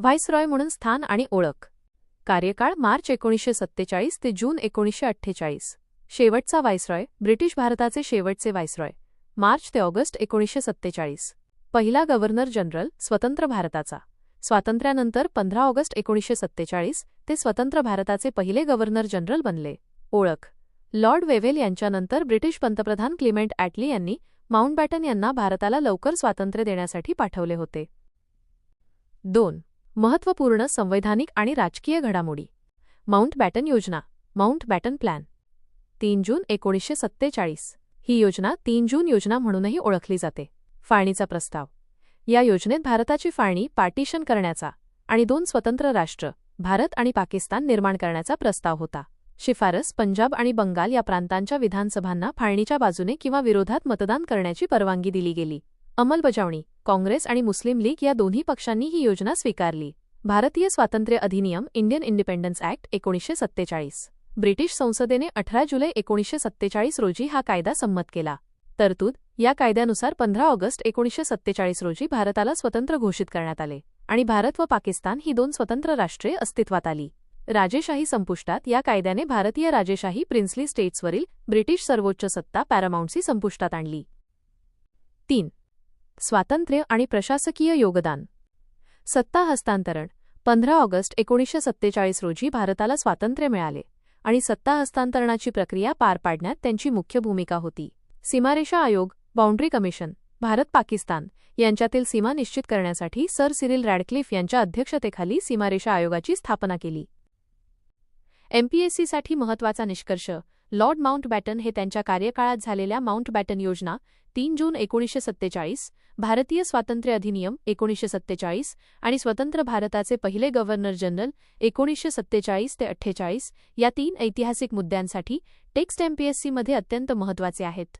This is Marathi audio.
व्हाईसरॉय म्हणून स्थान आणि ओळख. कार्यकाळ मार्च एकोणीसशे सत्तेचाळीस ते जून एकोणीसशे अठ्ठेचाळीस. शेवटचा व्हाईसरॉय ब्रिटिश भारताचे शेवटचे व्हाईसरॉय मार्च ते ऑगस्ट एकोणीसशे सत्तेचाळीस. पहिला गव्हर्नर जनरल स्वतंत्र भारताचा. स्वातंत्र्यानंतर पंधरा ऑगस्ट एकोणीसशे सत्तेचाळीस ते स्वतंत्र भारताचे पहिले गव्हर्नर जनरल बनले. ओळख. लॉर्ड वेव्हेल यांच्यानंतर ब्रिटिश पंतप्रधान क्लिमेंट ॲटली यांनी माउंटबॅटन यांना भारताला लवकर स्वातंत्र्य देण्यासाठी पाठवले होते. दोन. महत्त्वपूर्ण संवैधानिक आणि राजकीय घडामोडी. माउंटबॅटन योजना माउंटबॅटन प्लॅन. तीन जून एकोणीसशे सत्तेचाळीस. ही योजना तीन जून योजना म्हणूनही ओळखली जाते. फाळणीचा प्रस्ताव. या योजनेत भारताची फाळणी पार्टिशन करण्याचा आणि दोन स्वतंत्र राष्ट्र भारत आणि पाकिस्तान निर्माण करण्याचा प्रस्ताव होता. शिफारस पंजाब आणि बंगाल या प्रांतांच्या विधानसभांना फाळणीच्या बाजूने किंवा विरोधात मतदान करण्याची परवानगी दिली गेली. अंमलबजावणी. काँग्रेस आणि मुस्लिम लीग या दोन्ही पक्षांनी ही योजना स्वीकारली. भारतीय स्वातंत्र्य अधिनियम इंडियन इंडिपेंडन्स ॲक्ट एकोणीसशे सत्तेचाळीस. ब्रिटिश संसदेने अठरा जुलै एकोणीसशे सत्तेचाळीस रोजी हा कायदा संमत केला. तरतूद या कायद्यानुसार पंधरा ऑगस्ट एकोणीसशे सत्तेचाळीस रोजी भारताला स्वतंत्र घोषित करण्यात आले आणि भारत व पाकिस्तान ही दोन स्वतंत्र राष्ट्रे अस्तित्वात आली. राजेशाही संपुष्टात या कायद्याने भारतीय राजेशाही प्रिन्सली स्टेट्सवरील ब्रिटिश सर्वोच्च सत्ता पॅरामाउंटसी संपुष्टात आणली. तीन स्वातंत्र्य आणि प्रशासकीय योगदान. सत्ता हस्तांतरण. पंधरा ऑगस्ट एकोणीसशे सत्तेचाळीस रोजी भारताला स्वातंत्र्य मिळाले आणि सत्ता हस्तांतरणाची प्रक्रिया पार पाडण्यात त्यांची मुख्य भूमिका होती. सीमारेषा आयोग बाउंड्री कमिशन भारत पाकिस्तान यांच्यातील सीमा निश्चित करण्यासाठी सर सिरिल रॅडक्लिफ यांच्या अध्यक्षतेखाली सीमारेषा आयोगाची स्थापना केली. एमपीएससीसाठी महत्त्वाचा निष्कर्ष लॉर्ड माउंटबॅटन हे त्यांच्या कार्यकाळात झालेल्या माउंटबॅटन योजना तीन जून एकोणीसशे सत्तेचाळीस भारतीय स्वातंत्र्य अधिनियम एकोणीसशे सत्तेचाळीस आणि स्वतंत्र भारताचे पहिले गव्हर्नर जनरल एकोणीसशे सत्तेचाळीस ते अठ्ठेचाळीस या तीन ऐतिहासिक मुद्द्यांसाठी टेक्स्ट एमपीएससीमध्ये अत्यंत महत्त्वाचे आहेत.